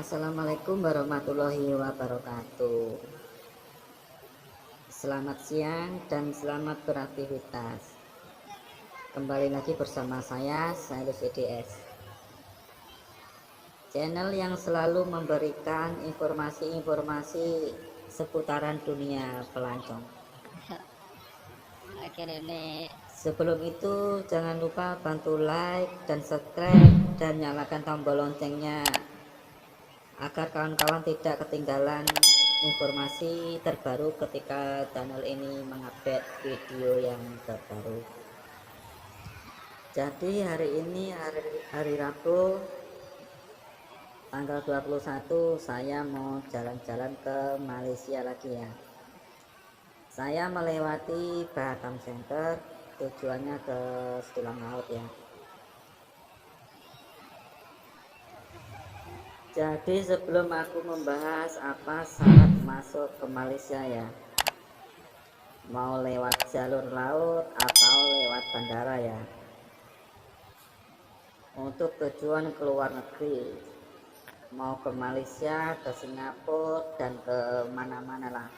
Assalamualaikum warahmatullahi wabarakatuh. Selamat siang dan selamat beraktivitas. Kembali lagi bersama saya, Sailus EDS. Channel yang selalu memberikan informasi-informasi seputaran dunia pelancong. Sebelum itu, jangan lupa bantu like dan subscribe dan nyalakan tombol loncengnya agar kawan-kawan tidak ketinggalan informasi terbaru ketika channel ini mengupdate video yang terbaru. Jadi hari ini hari, hari Rabu tanggal 21 saya mau jalan-jalan ke Malaysia lagi ya. Saya melewati Batam Center tujuannya ke Setulang Laut ya. Jadi sebelum aku membahas apa syarat masuk ke Malaysia ya, mau lewat jalur laut atau lewat bandara ya. Untuk tujuan ke luar negeri, mau ke Malaysia, ke Singapura dan ke mana-mana lah.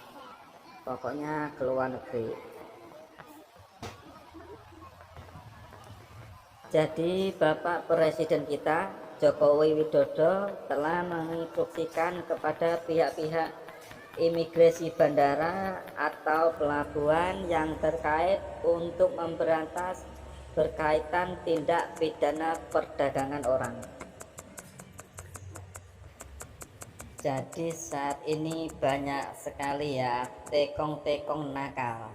Pokoknya ke luar negeri. Jadi Bapak Presiden kita Jokowi Widodo telah menginstruksikan kepada pihak-pihak imigrasi bandara atau pelabuhan yang terkait untuk memberantas berkaitan tindak pidana perdagangan orang. Jadi saat ini banyak sekali ya tekong-tekong nakal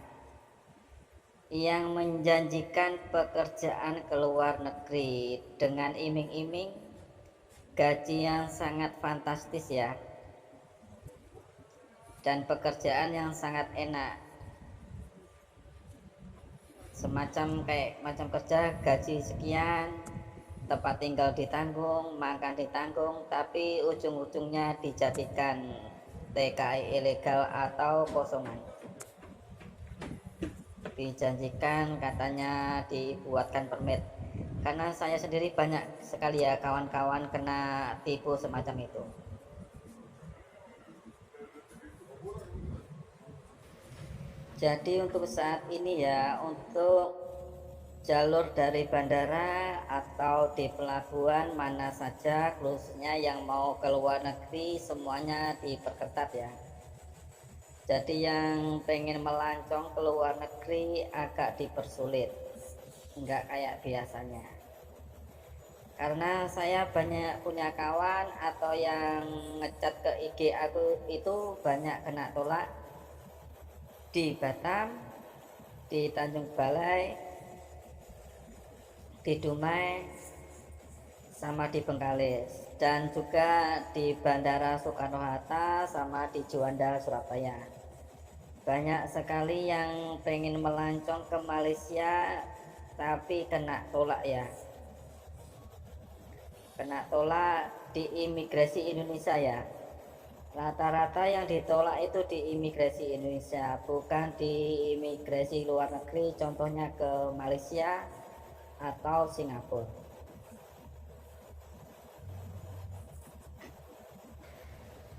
yang menjanjikan pekerjaan ke luar negeri dengan iming-iming gaji yang sangat fantastis ya. Dan pekerjaan yang sangat enak. Semacam kayak macam kerja gaji sekian tempat tinggal ditanggung makan ditanggung tapi ujung-ujungnya dijadikan TKI ilegal atau kosongan. Dijanjikan katanya dibuatkan permit karena saya sendiri banyak sekali ya kawan-kawan kena tipu semacam itu. Jadi untuk saat ini ya untuk jalur dari bandara atau di pelabuhan mana saja khususnya yang mau ke luar negeri semuanya diperketat ya. Jadi yang pengen melancong ke luar negeri agak dipersulit. Nggak kayak biasanya karena saya banyak punya kawan atau yang ngecat ke IG aku itu banyak kena tolak di Batam di Tanjung Balai di Dumai sama di Bengkalis. Dan juga di Bandara Soekarno-Hatta sama di Juanda Surabaya. Banyak sekali yang pengen melancong ke Malaysia tapi kena tolak ya kena tolak di imigrasi Indonesia ya. Rata-rata yang ditolak itu di imigrasi Indonesia bukan di imigrasi luar negeri contohnya ke Malaysia atau Singapura.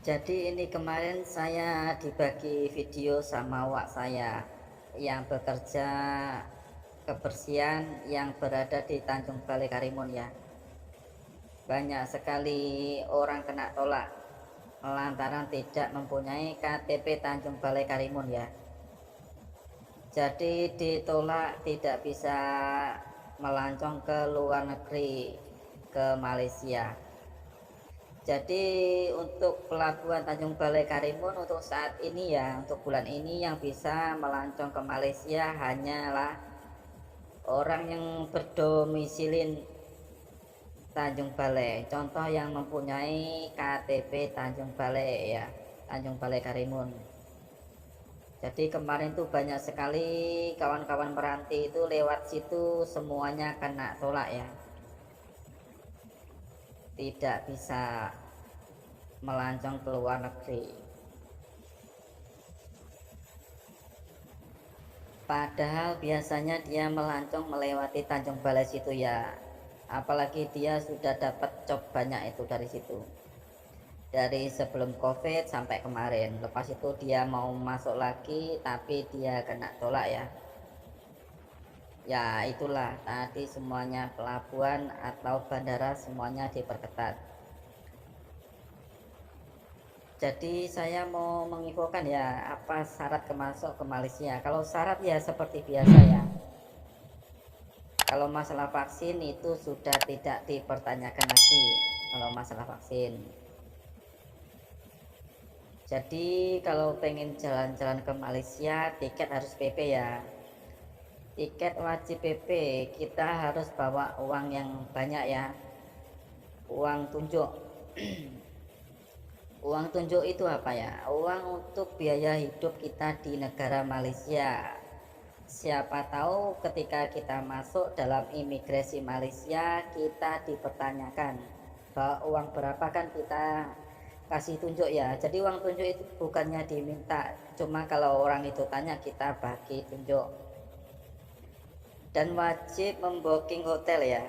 Jadi ini kemarin saya dibagi video sama wak saya yang bekerja kebersihan yang berada di Tanjung Balai Karimun ya banyak sekali orang kena tolak lantaran tidak mempunyai KTP Tanjung Balai Karimun ya. Jadi ditolak tidak bisa melancong ke luar negeri ke Malaysia. Jadi untuk pelabuhan Tanjung Balai Karimun untuk saat ini ya untuk bulan ini yang bisa melancong ke Malaysia hanyalah orang yang berdomisilin Tanjung Balai. Contoh yang mempunyai KTP Tanjung Balai ya. Tanjung Balai Karimun. Jadi kemarin tuh banyak sekali kawan-kawan meranti itu lewat situ semuanya kena tolak ya. Tidak bisa melancong ke luar negeri. Padahal biasanya dia melancong melewati Tanjung Balai situ ya apalagi dia sudah dapat job banyak itu dari situ. Dari sebelum covid sampai kemarin. Lepas itu dia mau masuk lagi tapi dia kena tolak ya. Ya itulah. Tadi semuanya pelabuhan atau bandara semuanya diperketat. Jadi saya mau menginfokan ya apa syarat kemasuk ke Malaysia. Kalau syarat ya seperti biasa ya kalau masalah vaksin itu sudah tidak dipertanyakan lagi kalau masalah vaksin. Jadi kalau pengen jalan-jalan ke Malaysia tiket harus PP ya. Tiket wajib PP kita harus bawa uang yang banyak ya. Uang tunjuk. Uang tunjuk itu apa ya? Uang untuk biaya hidup kita di negara Malaysia siapa tahu ketika kita masuk dalam imigrasi Malaysia kita dipertanyakan bahwa uang berapa kan kita kasih tunjuk ya? Jadi uang tunjuk itu bukannya diminta cuma kalau orang itu tanya kita bagi tunjuk. Dan wajib membooking hotel ya.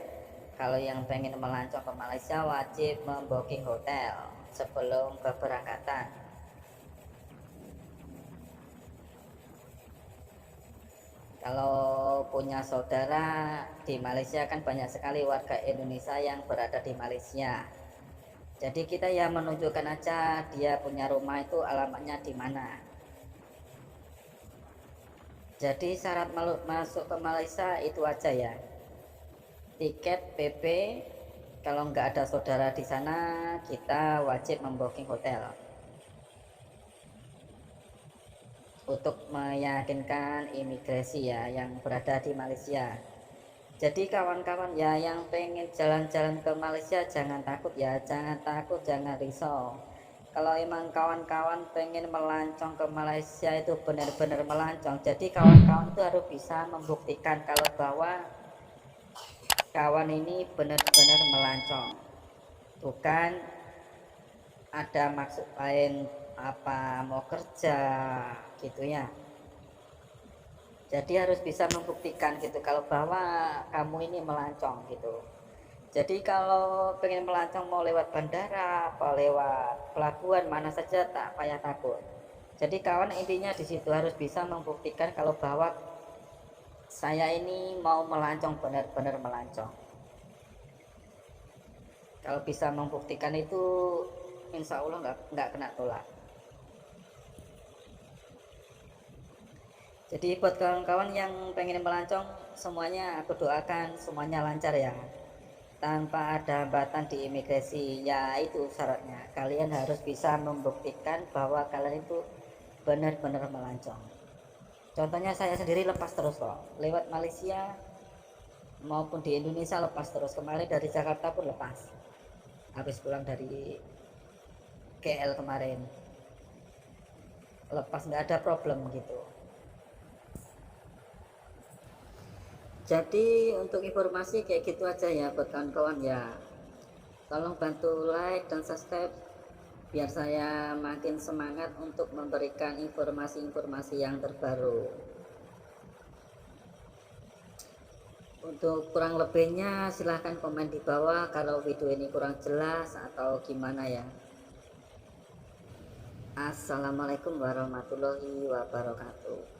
Kalau yang pengen melancong ke Malaysia wajib membooking hotel sebelum keberangkatan kalau punya saudara di Malaysia kan banyak sekali warga Indonesia yang berada di Malaysia. Jadi kita ya menunjukkan aja dia punya rumah itu alamatnya di mana. Jadi syarat masuk ke Malaysia itu aja ya. Tiket PP kalau nggak ada saudara di sana kita wajib membooking hotel untuk meyakinkan imigrasi ya yang berada di Malaysia. Jadi kawan-kawan ya yang pengen jalan-jalan ke Malaysia jangan takut ya jangan takut jangan risau. Kalau emang kawan-kawan pengen melancong ke Malaysia itu benar-benar melancong jadi kawan-kawan itu harus bisa membuktikan kalau bahwa kawan ini benar-benar melancong. Bukan ada maksud lain apa mau kerja gitu ya. Jadi harus bisa membuktikan gitu kalau bahwa kamu ini melancong gitu. Jadi kalau pengen melancong mau lewat bandara apa lewat pelabuhan mana saja tak payah takut. Jadi kawan intinya di situ harus bisa membuktikan kalau bahwa saya ini mau melancong benar-benar melancong. Kalau bisa membuktikan itu insya Allah nggak nggak kena tolak jadi buat kawan-kawan yang pengen melancong semuanya aku doakan semuanya lancar ya. Tanpa ada hambatan di imigrasi. Ya itu syaratnya. Kalian harus bisa membuktikan bahwa kalian itu benar-benar melancong. Contohnya saya sendiri lepas terus kok. Lewat Malaysia maupun di Indonesia lepas terus. Kemarin dari Jakarta pun lepas. Habis pulang dari KL kemarin. Lepas nggak ada problem gitu jadi untuk informasi kayak gitu aja ya buat kawan-kawan ya. Tolong bantu like dan subscribe biar saya makin semangat untuk memberikan informasi-informasi yang terbaru. Untuk kurang lebihnya silahkan komen di bawah kalau video ini kurang jelas atau gimana ya. Assalamualaikum warahmatullahi wabarakatuh